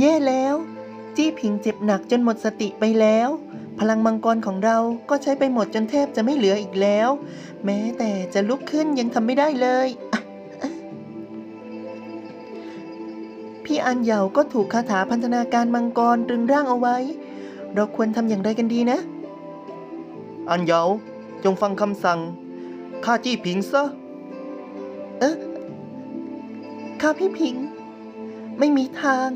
แย่แล้ว จี้ผิงเจ็บหนักจนหมดสติไปแล้ว พลังมังกรของเราก็ใช้ไปหมดจนแทบจะไม่เหลืออีกแล้ว แม้แต่จะลุกขึ้นยังทำไม่ได้เลยพี่อันเหยาก็ถูกคาถาพันธนาการมังกรตรึงร่างเอาไว้ เราควรทำอย่างไรกันดีนะ อันเหยาจงฟังคำสั่งข้าจี้ผิงซะ เอ๊ะข้าพี่ผิง ไม่มีทาง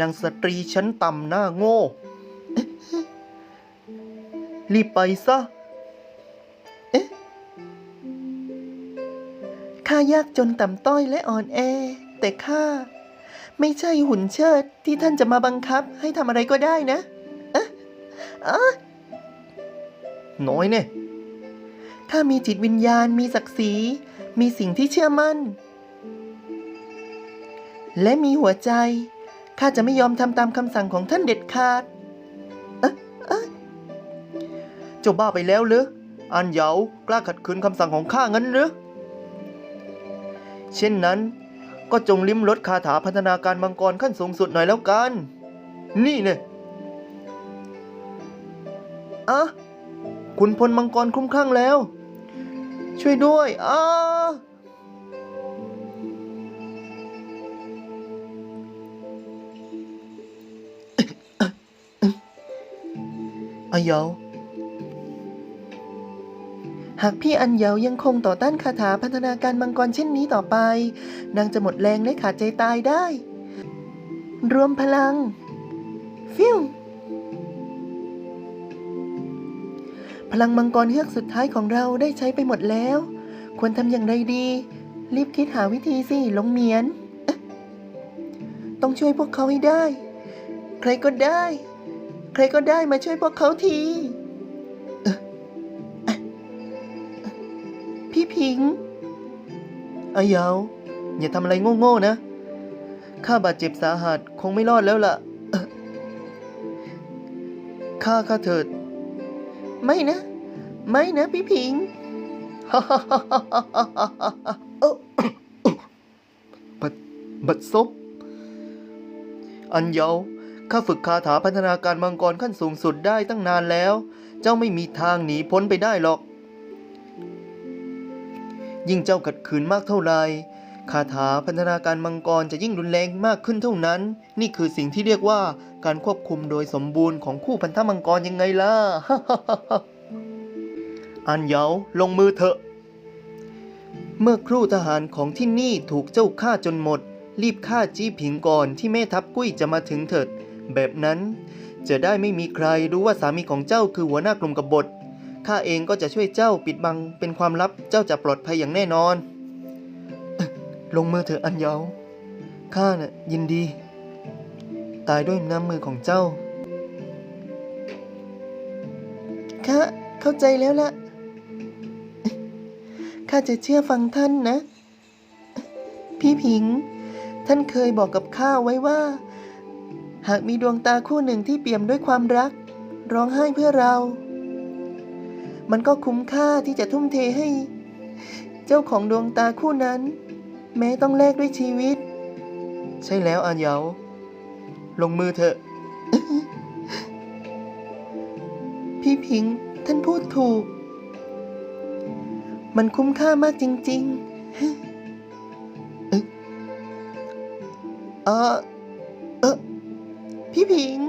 นางสตรีชั้นต่ำหน้าโง่ รีบไปซะ เอ๊ะ ข้ายากจนต่ำต้อยและอ่อนแอ แต่ข้าไม่ใช่หุ่นเชิดที่ท่านจะมาบังคับให้ทำอะไรก็ได้นะเอ๊ะอะน้อยเนี่ยข้ามีจิตวิญญาณมีศักดิ์ศรี มีสิ่งที่เชื่อมั่น และมีหัวใจ ข้าจะไม่ยอมทำตามคำสั่งของท่านเด็ดขาด เอ๊ะเอ๊ะเจ้าบ้าไปแล้วหรือ อันเหยากล้าขัดขืนคำสั่งของข้างั้นหรือ เช่นนั้นก็จงลิ้มรสคาถาพัฒนาการมังกรขั้นสูงสุดหน่อยแล้วกัน นี่เนี่ยอะคุณพลมังกรคลุ้มคลั่งแล้ว ช่วยด้วยอ้า อยาวหากพี่อันเหยายังคงต่อต้านคาถาพัฒนาการมังกรเช่นนี้ต่อไป นางจะหมดแรงและขาดใจตายได้ รวมพลัง ฟิวพลังมังกรเฮือกสุดท้ายของเราได้ใช้ไปหมดแล้ว ควรทำอย่างไรดี รีบคิดหาวิธีสิหลงเมียน ต้องช่วยพวกเขาให้ได้ ใครก็ได้ ใครก็ได้มาช่วยพวกเขาทีพี่พิงอายาวอย่าทำอะไรโง่ๆนะ ข้าบาดเจ็บสาหัสคงไม่รอดแล้วล่ะเอ่อข้าข้าเถิด ไม่นะ ไม่นะพี่พิงเอ้าบัดบัดซบอันเยา ข้าฝึกคาถาพัฒนาการมังกรขั้นสูงสุดได้ตั้งนานแล้ว เจ้าไม่มีทางหนีพ้นไปได้หรอก ยิ่งเจ้าขัดขืนมากเท่าไรคาถาพัฒนาการมังกรจะยิ่งรุนแรงมากขึ้นเท่านั้น นี่คือสิ่งที่เรียกว่าการควบคุมโดยสมบูรณ์ของคู่พันธมังกรยังไงล่ะ อันเยาลงมือเถอะ เมื่อครู่ทหารของที่นี่ถูกเจ้าฆ่าจนหมด รีบฆ่าจี้ผิงก่อนที่แม่ทัพกุ้ยจะมาถึงเถิด แบบนั้น จะได้ไม่มีใครรู้ว่าสามีของเจ้าคือหัวหน้ากลุ่มกบฏข้าเองก็จะช่วยเจ้าปิดบังเป็นความลับเจ้าจะปลอดภัยอย่างแน่นอน ลงมือเถอะอันเยาข้าน่ะยินดี ตายด้วยน้ำมือของเจ้าข้าเข้าใจแล้วล่ะข้าจะเชื่อฟังท่านนะ พี่ผิง ท่านเคยบอกกับข้าไว้ว่า หากมีดวงตาคู่หนึ่งที่เปี่ยมด้วยความรัก ร้องไห้เพื่อเรา มันก็คุ้มค่าที่จะทุ่มเทให้ เจ้าของดวงตาคู่นั้น แม้ต้องแลกด้วยชีวิต ใช่แล้วอันเหยาลงมือเถอะ พี่ผิงท่านพูดถูก มันคุ้มค่ามากจริง ๆ เออ พี่ผิง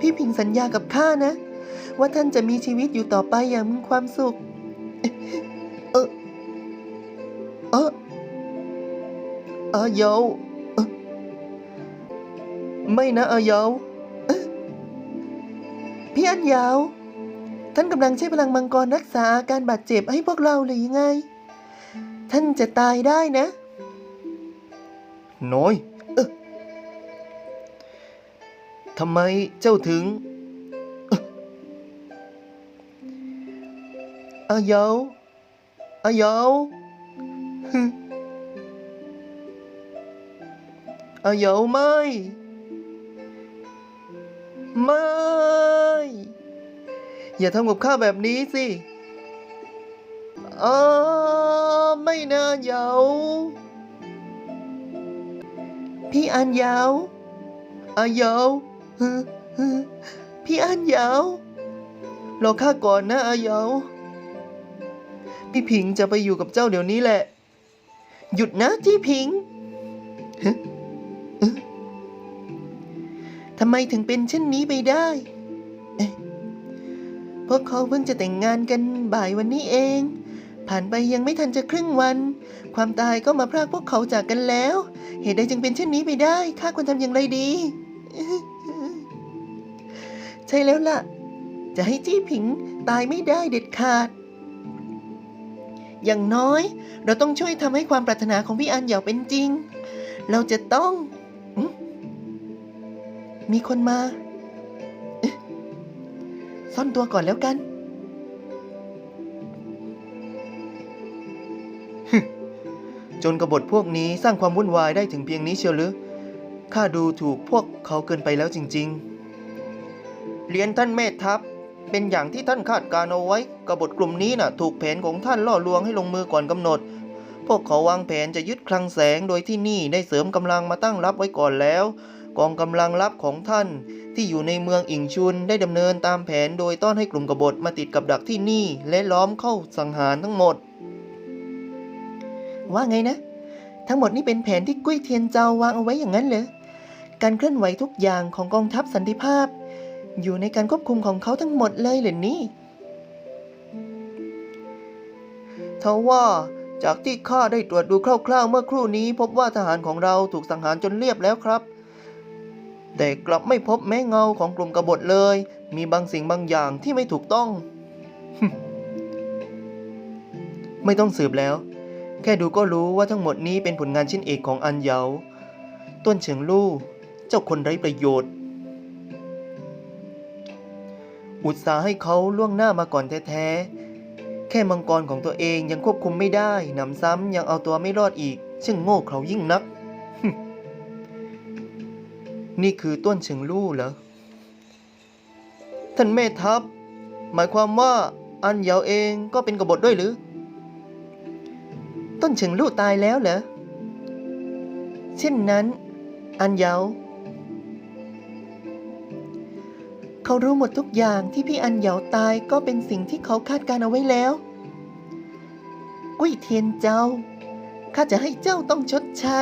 พี่ผิงสัญญากับข้านะ ว่าท่านจะมีชีวิตอยู่ต่อไปอย่างมีความสุข เออเออเออเยาเอ่อไม่นะเออเยาเอ๊ะพี่อันยาว ท่านกำลังใช้พลังมังกรรักษาอาการบาดเจ็บให้พวกเราหรือยังไง ท่านจะตายได้นะ น้อย ทำไมเจ้าถึงอาเยาอาเยาอาเยาไม่ ไม่ อย่าทำกับข้าแบบนี้สิอ๋อไม่นะเยาพี่อันยาวอายาว พี่อันยาวรอข้าก่อนนะอายาวพี่ผิงจะไปอยู่กับเจ้าเดี๋ยวนี้แหละ หยุดนะจี้ผิงทำไมถึงเป็นเช่นนี้ไปได้พวกเขาเพิ่งจะแต่งงานกันบ่ายวันนี้เอง ผ่านไปยังไม่ทันจะครึ่งวัน ความตายก็มาพรากพวกเขาจากกันแล้ว เหตุใดจึงเป็นเช่นนี้ไปได้ข้าควรทำอย่างไรดี ช่แล้วล่ะ จะให้จี้ผิงตายไม่ได้เด็ดขาด อย่างน้อยเราต้องช่วยทำให้ความปรารถนาของพี่อันเหยาเป็นจริง เราจะต้อง มีคนมา ซ่อนตัวก่อนแล้วกันจนกบฏพวกนี้สร้างความวุ่นวายได้ถึงเพียงนี้เชียวหรือ ข้าดูถูกพวกเขาเกินไปแล้วจริง ๆ เรียนท่านแม่ทัพ เป็นอย่างที่ท่านคาดการเอาไว้กบฏกลุ่มนี้น่ะ ถูกแผนของท่านล่อลวงให้ลงมือก่อนกำหนด พวกเขาวางแผนจะยึดคลังแสงโดยที่นี่ได้เสริมกำลังมาตั้งรับไว้ก่อนแล้ว กองกำลังลับของท่านที่อยู่ในเมืองอิงชุนได้ดำเนินตามแผนโดยต้อนให้กลุ่มกบฏมาติดกับดักที่นี่ และล้อมเข้าสังหารทั้งหมด ว่าไงนะ ทั้งหมดนี่เป็นแผนที่กุ้ยเทียนเจ้าวางเอาไว้อย่างนั้นเหรอการเคลื่อนไหวทุกอย่างของกองทัพสันติภาพ อยู่ในการควบคุมของเขาทั้งหมดเลยเหรอนี่ทว่าจากที่ข้าได้ตรวจดูคร่าวๆ เมื่อครู่นี้ พบว่าทหารของเราถูกสังหารจนเรียบแล้วครับ แต่กลับไม่พบแม้เงาของกลุ่มกบฏเลย มีบางสิ่งบางอย่างที่ไม่ถูกต้อง ไม่ต้องสืบแล้ว แค่ดูก็รู้ว่าทั้งหมดนี้เป็นผลงานชิ้นเอกของอันเยาต้นเฉิงลู่ เจ้าคนไร้ประโยชน์ อุตส่าห์ให้เขาล่วงหน้ามาก่อนแท้ๆ แค่มังกรของตัวเองยังควบคุมไม่ได้หนำซ้ำยังเอาตัวไม่รอดอีก ช่างโง่เขลายิ่งนัก นี่คือต้นเฉิงลู่เหรอ ท่านแม่ทัพ หมายความว่าอันเหยาเองก็เป็นกบฏด้วยหรือ ต้นเฉิงลู่ตายแล้วเหรอ เช่นนั้น อันเหยา เขารู้หมดทุกอย่างที่พี่อันเหยาตายก็เป็นสิ่งที่เขาคาดการเอาไว้แล้ว กุ้ยเทียนเจ้า ข้าจะให้เจ้าต้องชดใช้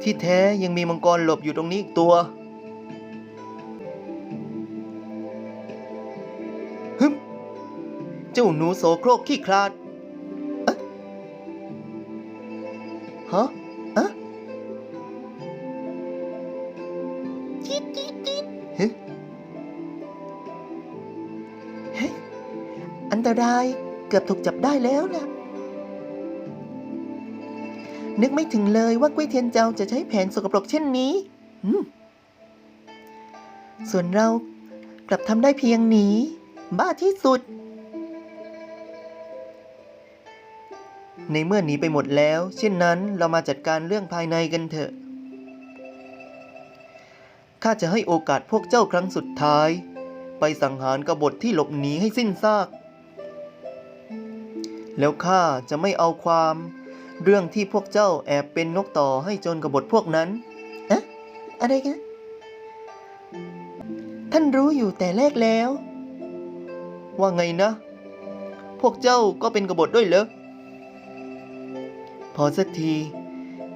ที่แท้ยังมีมังกรหลบอยู่ตรงนี้อีกตัวฮึมเจ้าหนูโสโครกขี้คลาดฮะ กือบถูกจับได้แล้วล่ะ นึกไม่ถึงเลยว่ากุ้ยเทียนเจ้าจะใช้แผนสกปรกเช่นนี้ ส่วนเรากลับทำได้เพียงหนีบ้าที่สุด ในเมื่อหนีไปหมดแล้ว เช่นนั้นเรามาจัดการเรื่องภายในกันเถอะข้าจะให้โอกาสพวกเจ้าครั้งสุดท้าย ไปสังหารกบฏที่หลบหนีให้สิ้นซาก แล้วข้าจะไม่เอาความ เรื่องที่พวกเจ้าแอบเป็นนกต่อให้จนกบฏพวกนั้นอะอะไรกันท่านรู้อยู่แต่แรกแล้ว ว่าไงนะ พวกเจ้าก็เป็นกบฏด้วยเหรอ พอสักที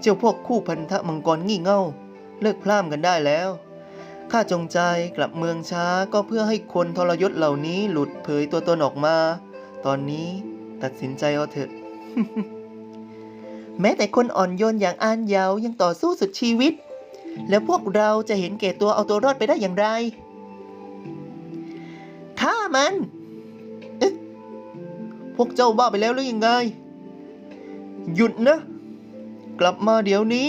เจ้าพวกคู่พันธะมังกรงี่เง่า เลิกพล่ามกันได้แล้วข้าจงใจกลับเมืองช้าก็เพื่อให้คนทรยศเหล่านี้หลุดเผยตัวตนออกมา ตอนนี้ ตัดสินใจเอาเถอะ แม้แต่คนอ่อนโยนอย่างอานเยาวยังต่อสู้สุดชีวิต แล้วพวกเราจะเห็นแก่ตัวเอาตัวรอดไปได้อย่างไรฆ่ามันพวกเจ้าบ้าไปแล้วหรือยังไง หยุดนะ กลับมาเดี๋ยวนี้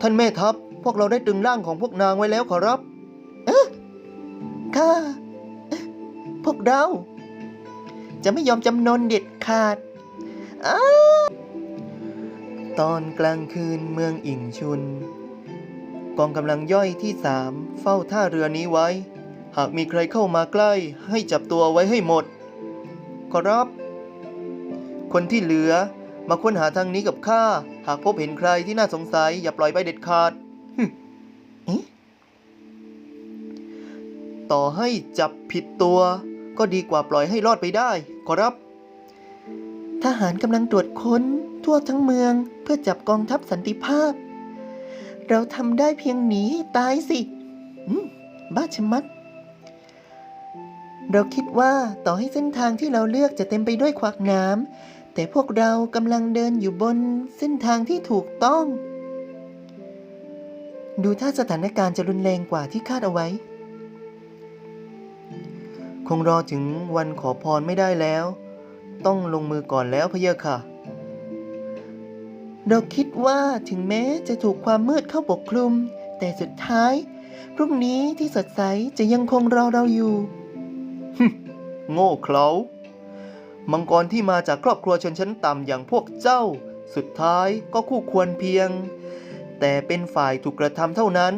ท่านแม่ทัพพวกเราได้ตรึงร่างของพวกนางไว้แล้วขอรับ เอ๊ะข้าพวกเรา จะไม่ยอมจำนนเด็ดขาดอาตอนกลางคืนเมืองอิงชุน กองกำลังย่อยที่สามเฝ้าท่าเรือนี้ไว้ หากมีใครเข้ามาใกล้ให้จับตัวไว้ให้หมดขอรับ คนที่เหลือมาค้นหาทางนี้กับข้า หากพบเห็นใครที่น่าสงสัย อย่าปล่อยไปเด็ดขาดต่อให้จับผิดตัว ก็ดีกว่าปล่อยให้รอดไปได้ ขอรับ ทหารกำลังตรวจค้นทั่วทั้งเมืองเพื่อจับกองทัพสันติภาพ เราทำได้เพียงหนีตายสิบ้าชะมัด เราคิดว่าต่อให้เส้นทางที่เราเลือกจะเต็มไปด้วยขวากน้ำแต่พวกเรากำลังเดินอยู่บนเส้นทางที่ถูกต้อง ดูถ้าสถานการณ์จะรุนแรงกว่าที่คาดเอาไว้ คงรอถึงวันขอพรไม่ได้แล้ว ต้องลงมือก่อนแล้วพะเยอะค่ะ เราคิดว่าถึงแม้จะถูกความมืดเข้าปกคลุม แต่สุดท้าย พรุ่งนี้ที่สดใสจะยังคงรอเราอยู่ โง่เขลามังกรที่มาจากครอบครัวชนชั้นต่ำอย่างพวกเจ้า สุดท้ายก็คู่ควรเพียง แต่เป็นฝ่ายถูกกระทำเท่านั้น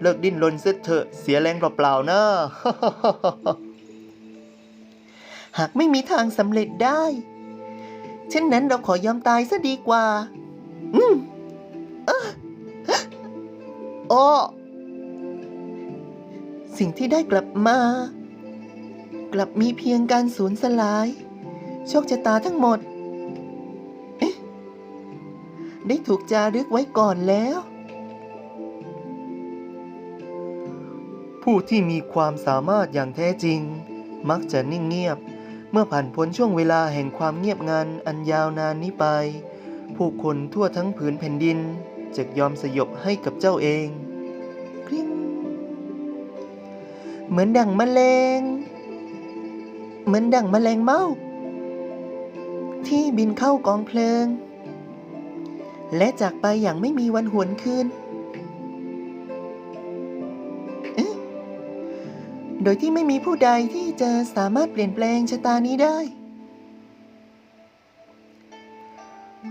เลิกดิ้นรนเสียเถอะเสียแรงเปล่าๆนะ หากไม่มีทางสำเร็จได้ เช่นนั้นเราขอยอมตายซะดีกว่า อืมเอ้ออ้สิ่งที่ได้กลับมา กลับมีเพียงการสูญสลาย โชคชะตาทั้งหมด ได้ถูกจารึกไว้ก่อนแล้ว ผู้ที่มีความสามารถอย่างแท้จริง มักจะนิ่งเงียบ เมื่อผ่านพ้นช่วงเวลาแห่งความเงียบงันอันยาวนานนี้ไป ผู้คนทั่วทั้งผืนแผ่นดินจะยอมสยบให้กับเจ้าเองกริ๊งเหมือนดั่งแมลง เหมือนดั่งแมลงเม่าที่บินเข้ากองเพลิง และจากไปอย่างไม่มีวันหวนคืน โดยที่ไม่มีผู้ใดที่จะสามารถเปลี่ยนแปลงชะตานี้ได้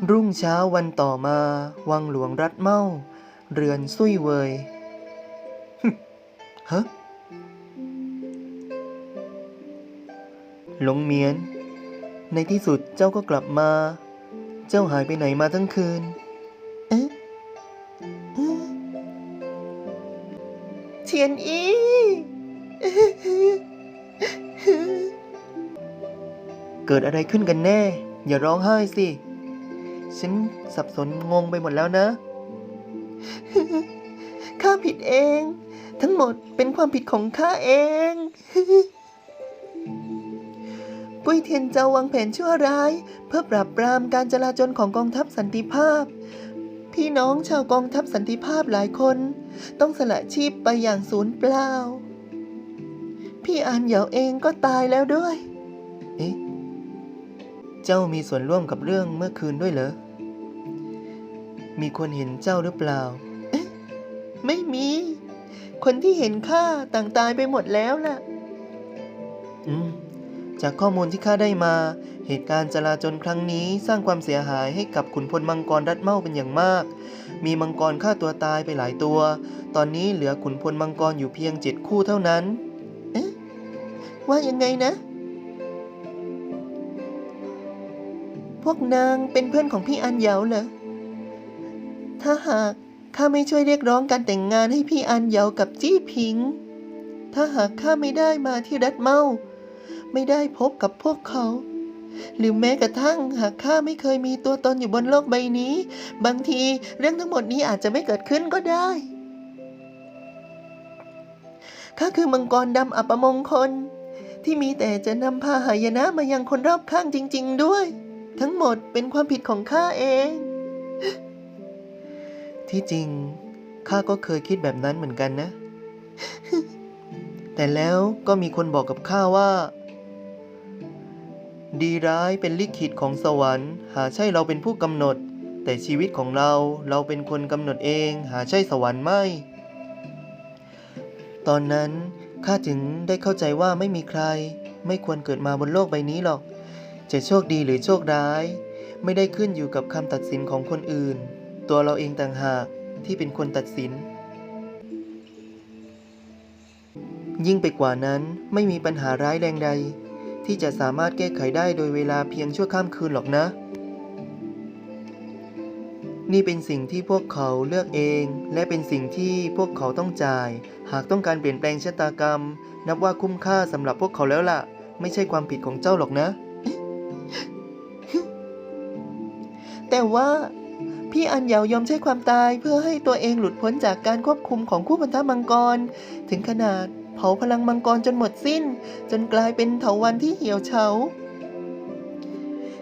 รุ่งเช้าวันต่อมา วังหลวงรัดเมา เรือนซุยเวยฮึฮะหลงเมียน ในที่สุดเจ้าก็กลับมา เจ้าหายไปไหนมาทั้งคืน เอ๊ะเอ๊ะเทียนอี เกิดอะไรขึ้นกันแน่ อย่าร้องไห้สิ ฉันสับสนงงไปหมดแล้วนะ ข้าผิดเอง ทั้งหมดเป็นความผิดของข้าเองกุ้ยเทียนเจ้าวางแผนชั่วร้าย เพื่อปราบปรามการจลาจลของกองทัพสันติภาพ พี่น้องชาวกองทัพสันติภาพหลายคน ต้องสละชีพไปอย่างสูญเปล่า พี่อานเหยาเองก็ตายแล้วด้วย เอ๊ะ เจ้ามีส่วนร่วมกับเรื่องเมื่อคืนด้วยเหรอ มีคนเห็นเจ้าหรือเปล่า เอ๊ะ ไม่มี คนที่เห็นข้าต่างตายไปหมดแล้วล่ะ อืม จากข้อมูลที่ข้าได้มา เหตุการณ์จลาจลครั้งนี้สร้างความเสียหายให้กับขุนพลมังกรรัดเมาเป็นอย่างมาก มีมังกรฆ่าตัวตายไปหลายตัว ตอนนี้เหลือขุนพลมังกรอยู่เพียงเจ็ดคู่เท่านั้นเอ๊ะ ว่ายังไงนะ พวกนางเป็นเพื่อนของพี่อันเหยาเหรอ ถ้าหากข้าไม่ช่วยเรียกร้องการแต่งงานให้พี่อันเหยากับจี้ผิง ถ้าหากข้าไม่ได้มาที่รัดเมา ไม่ได้พบกับพวกเขา หรือแม้กระทั่งหากข้าไม่เคยมีตัวตนอยู่บนโลกใบนี้ บางทีเรื่องทั้งหมดนี้อาจจะไม่เกิดขึ้นก็ได้ข้าคือมังกรดำอัปมงคล ที่มีแต่จะนำพาหายนะมายังคนรอบข้างจริง ๆ ด้วย ทั้งหมดเป็นความผิดของข้าเอง ที่จริงข้าก็เคยคิดแบบนั้นเหมือนกันนะ แต่แล้วก็มีคนบอกกับข้าว่า ดีร้ายเป็นลิขิตของสวรรค์ หาใช่เราเป็นผู้กำหนด แต่ชีวิตของเราเราเป็นคนกำหนดเอง หาใช่สวรรค์ไม่ ตอนนั้น ข้าจึงได้เข้าใจว่าไม่มีใคร ไม่ควรเกิดมาบนโลกใบนี้หรอก จะโชคดีหรือโชคร้าย ไม่ได้ขึ้นอยู่กับคำตัดสินของคนอื่น ตัวเราเองต่างหากที่เป็นคนตัดสิน ยิ่งไปกว่านั้นไม่มีปัญหาร้ายแรงใด ที่จะสามารถแก้ไขได้โดยเวลาเพียงชั่วข้ามคืนหรอกนะนี่เป็นสิ่งที่พวกเขาเลือกเอง และเป็นสิ่งที่พวกเขาต้องจ่าย หากต้องการเปลี่ยนแปลงชะตากรรม นับว่าคุ้มค่าสำหรับพวกเขาแล้วล่ะ ไม่ใช่ความผิดของเจ้าหรอกนะ แต่ว่าพี่อันเหยายอมใช้ความตายเพื่อให้ตัวเองหลุดพ้นจากการควบคุมของคู่พันธมังกร ถึงขนาดเผาพลังมังกรจนหมดสิ้น จนกลายเป็นเถาวันที่เหี่ยวเฉา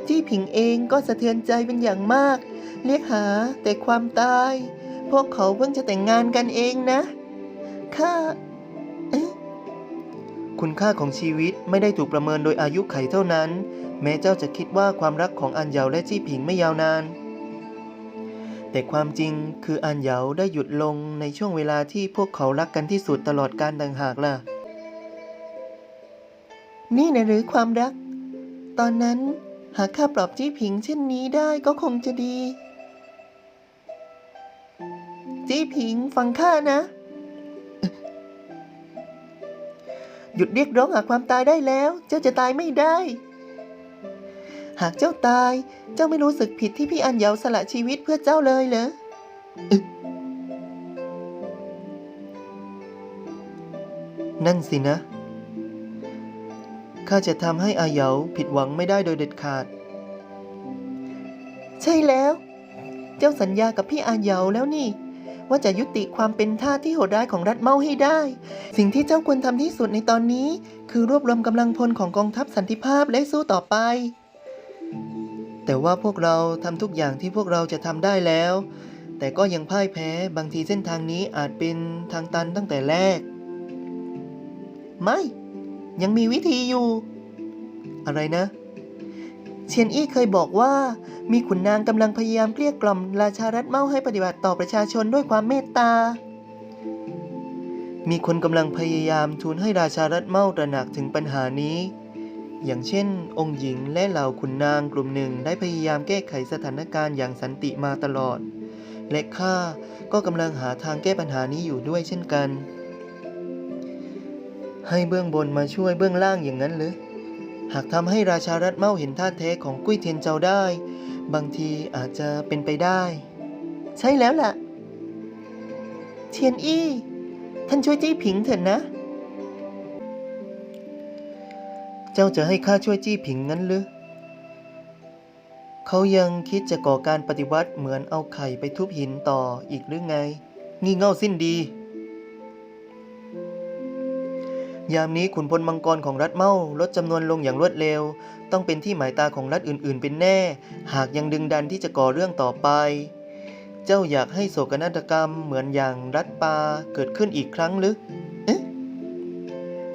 จี้ผิงเองก็สะเทือนใจเป็นอย่างมาก เรียกหาแต่ความตาย พวกเขาเพิ่งจะแต่งงานกันเองนะ ข้าเอ๊ะ คุณค่าของชีวิตไม่ได้ถูกประเมินโดยอายุไขเท่านั้น แม้เจ้าจะคิดว่าความรักของอันเยาและจี้ผิงไม่ยาวนาน แต่ความจริงคืออันเยาได้หยุดลงในช่วงเวลาที่พวกเขารักกันที่สุดตลอดการต่างหากล่ะ นี่นะหรือความรัก ตอนนั้นหากข้าปลอบจี้ผิงเช่นนี้ได้ก็คงจะดี จี้ผิงฟังข้านะ หยุดเรียกร้องหาความตายได้แล้ว เจ้าจะตายไม่ได้ หากเจ้าตาย เจ้าไม่รู้สึกผิดที่พี่อันเยาสละชีวิตเพื่อเจ้าเลยเหรอนั่นสินะ ข้าจะทำให้อาเหยาผิดหวังไม่ได้โดยเด็ดขาด ใช่แล้ว เจ้าสัญญากับพี่อาเหยาแล้วนี่ ว่าจะยุติความเป็นทาสที่โหดร้ายของรัฐเมาให้ได้ สิ่งที่เจ้าควรทำที่สุดในตอนนี้ คือรวบรวมกำลังพลของกองทัพสันติภาพและสู้ต่อไป แต่ว่าพวกเราทำทุกอย่างที่พวกเราจะทำได้แล้ว แต่ก็ยังพ่ายแพ้บางทีเส้นทางนี้อาจเป็นทางตันตั้งแต่แรก ไม่ ยังมีวิธีอยู่ อะไรนะ เชียนอี้เคยบอกว่า มีขุนนางกำลังพยายามเกลี้ยกล่อมราชารัฐเมาให้ปฏิบัติต่อประชาชนด้วยความเมตตา มีคนกำลังพยายามทูลให้ราชารัฐเมาตระหนักถึงปัญหานี้ อย่างเช่น องค์หญิงและเหล่าขุนนางกลุ่มหนึ่งได้พยายามแก้ไขสถานการณ์อย่างสันติมาตลอด และข้าก็กำลังหาทางแก้ปัญหานี้อยู่ด้วยเช่นกัน ให้เบื้องบนมาช่วยเบื้องล่างอย่างนั้นหรือ หากทำให้ราชารัฐเมาเห็นท่าแท้ของกุ้ยเทียนเจ้าได้ บางทีอาจจะเป็นไปได้ ใช่แล้วล่ะ เทียนอี้ ท่านช่วยจี้ผิงเถิดนะ เจ้าจะให้ข้าช่วยจี้ผิงงั้นหรือเขายังคิดจะก่อการปฏิวัติเหมือนเอาไข่ไปทุบหินต่ออีกหรือไง งี่เง่าสิ้นดี ยามนี้ขุนพลมังกรของรัฐเมาลดจำนวนลงอย่างรวดเร็ว ต้องเป็นที่หมายตาของรัฐอื่นๆ เป็นแน่ หากยังดึงดันที่จะก่อเรื่องต่อไป เจ้าอยากให้โศกนาฏกรรมเหมือนอย่างรัฐปาเกิดขึ้นอีกครั้งหรือเอ๊ะ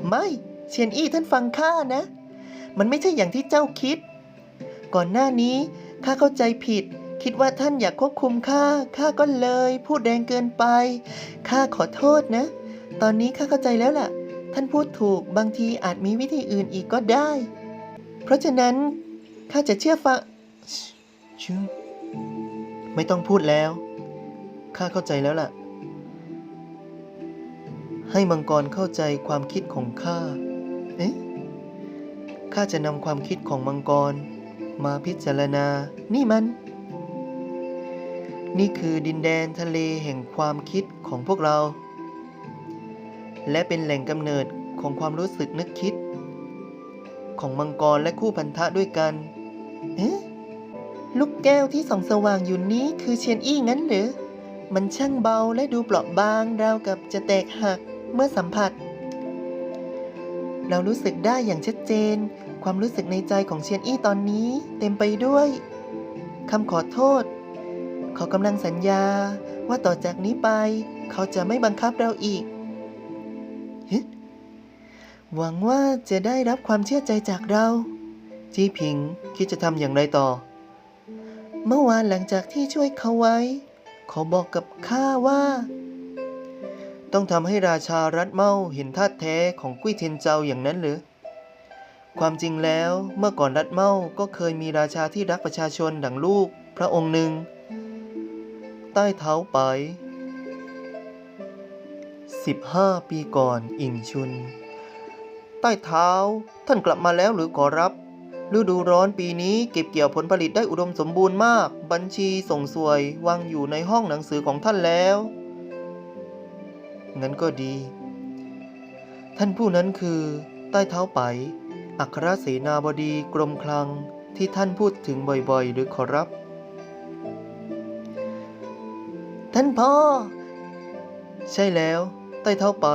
ไม่เชียนอี้ท่านฟังข้านะ มันไม่ใช่อย่างที่เจ้าคิด ก่อนหน้านี้ข้าเข้าใจผิด คิดว่าท่านอยากควบคุมข้าข้าก็เลย พูดแรงเกินไปข้าขอโทษนะ ตอนนี้ข้าเข้าใจแล้วล่ะ ท่านพูดถูกบางทีอาจมีวิธีอื่นอีกก็ได้ เพราะฉะนั้นข้าจะเชื่อฟังชิวไม่ต้องพูดแล้ว ข้าเข้าใจแล้วล่ะ ให้มังกรเข้าใจความคิดของข้า เอ๊ะ ข้าจะนำความคิดของมังกร มาพิจารณา นี่มัน นี่คือดินแดนทะเลแห่งความคิดของพวกเรา และเป็นแหล่งกำเนิดของความรู้สึกนึกคิด ของมังกรและคู่พันธะด้วยกัน เอ๊ะ ลูกแก้วที่ส่องสว่างอยู่นี้คือเชียนอี้งั้นหรือ มันช่างเบาและดูเปราะบางราวกับจะแตกหักเมื่อสัมผัส เรารู้สึกได้อย่างชัดเจน ความรู้สึกในใจของเชียนอี้ตอนนี้เต็มไปด้วยคำขอโทษ เขากำลังสัญญาว่าต่อจากนี้ไป เขาจะไม่บังคับเราอีก หวังว่าจะได้รับความเชื่อใจจากเรา จีผิงคิดจะทำอย่างไรต่อ เมื่อวานหลังจากที่ช่วยเขาไว้ เขาบอกกับข้าว่า ต้องทำให้ราชารัฐเมาเห็นท่าแท้ของกุ้ยเทียนเจ้าอย่างนั้นหรือ ความจริงแล้วเมื่อก่อนรัฐเมาก็เคยมีราชาที่รักประชาชนดังลูกพระองค์หนึ่ง ใต้เท้าไป 15 ปีก่อนอิงชุน ใต้เท้า ท่านกลับมาแล้วหรือขอรับ ฤดูร้อนปีนี้เก็บเกี่ยวผลผลิตได้อุดมสมบูรณ์มาก บัญชีส่งสวยวางอยู่ในห้องหนังสือของท่านแล้ว งั้นก็ดี ท่านผู้นั้นคือ ใต้เท้าไป อัครเสนาบดีกรมคลังที่ท่านพูดถึงบ่อยๆ หรือขอรับ ท่านพ่อ ใช่แล้ว ใต้เท้าไป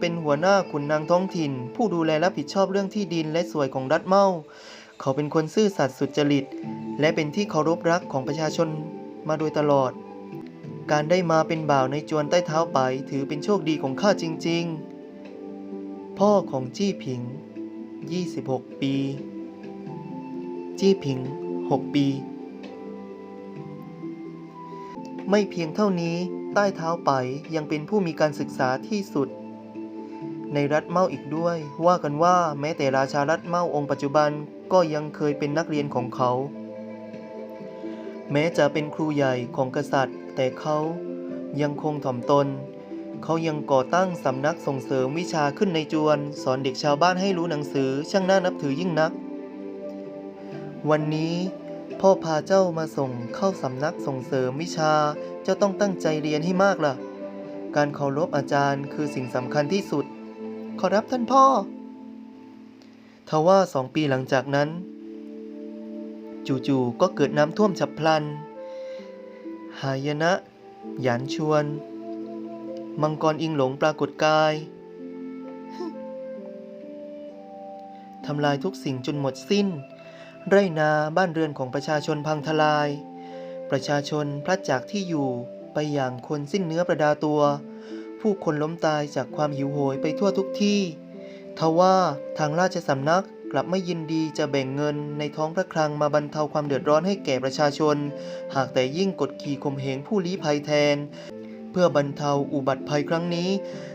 เป็นหัวหน้าขุนนางท้องถิ่น ผู้ดูแลรับผิดชอบเรื่องที่ดินและสวยของรัฐเมา เขาเป็นคนซื่อสัตย์สุจริต และเป็นที่เคารพรักของประชาชนมาโดยตลอด การได้มาเป็นบ่าวในจวนใต้เท้าไป ถือเป็นโชคดีของข้าจริง ๆ พ่อของจี้ผิง 26 ปี จี้ผิง 6 ปี ไม่เพียงเท่านี้ใต้เท้าไปยังเป็นผู้มีการศึกษาที่สุด ในรัฐเมาอีกด้วย ว่ากันว่าแม้แต่ราชารัฐเมาองค์ปัจจุบันก็ยังเคยเป็นนักเรียนของเขา แม้จะเป็นครูใหญ่ของกษัตริย์ แต่เขายังคงถ่อมตน เขายังก่อตั้งสำนักส่งเสริมวิชาขึ้นในจวน สอนเด็กชาวบ้านให้รู้หนังสือช่างน่านับถือยิ่งนัก วันนี้พ่อพาเจ้ามาส่งเข้าสำนักส่งเสริมวิชา เจ้าต้องตั้งใจเรียนให้มากล่ะ การเคารพอาจารย์คือสิ่งสำคัญที่สุด ขอรับท่านพ่อ ทว่าสองปีหลังจากนั้น จู่ๆก็เกิดน้ำท่วมฉับพลัน หายนะ หยานชวน มังกรอิงหลงปรากฏกาย ทำลายทุกสิ่งจนหมดสิ้น ไรนาบ้านเรือนของประชาชนพังทลาย ประชาชนพลัดจากที่อยู่ไปอย่างคนสิ้นเนื้อประดาตัว ผู้คนล้มตายจากความหิวโหยไปทั่วทุกที่ ทว่าทางราชสำนักกลับไม่ยินดีจะแบ่งเงินในท้องพระคลังมาบรรเทาความเดือดร้อนให้แก่ประชาชน หากแต่ยิ่งกดขี่ข่มเหงผู้ลี้ภัยแทน เพื่อบรรเทาอุบัติภัยครั้งนี้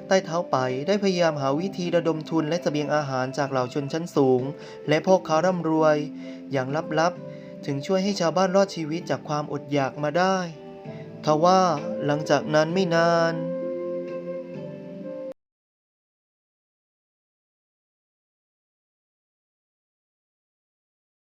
ใต้เท้าไปได้พยายามหาวิธีระดมทุนและเสบียงอาหารจากเหล่าชนชั้นสูง และพ่อค้าร่ำรวย อย่างลับๆ ถึงช่วยให้ชาวบ้านรอดชีวิตจากความอดอยากมาได้ ทว่าหลังจากนั้นไม่นาน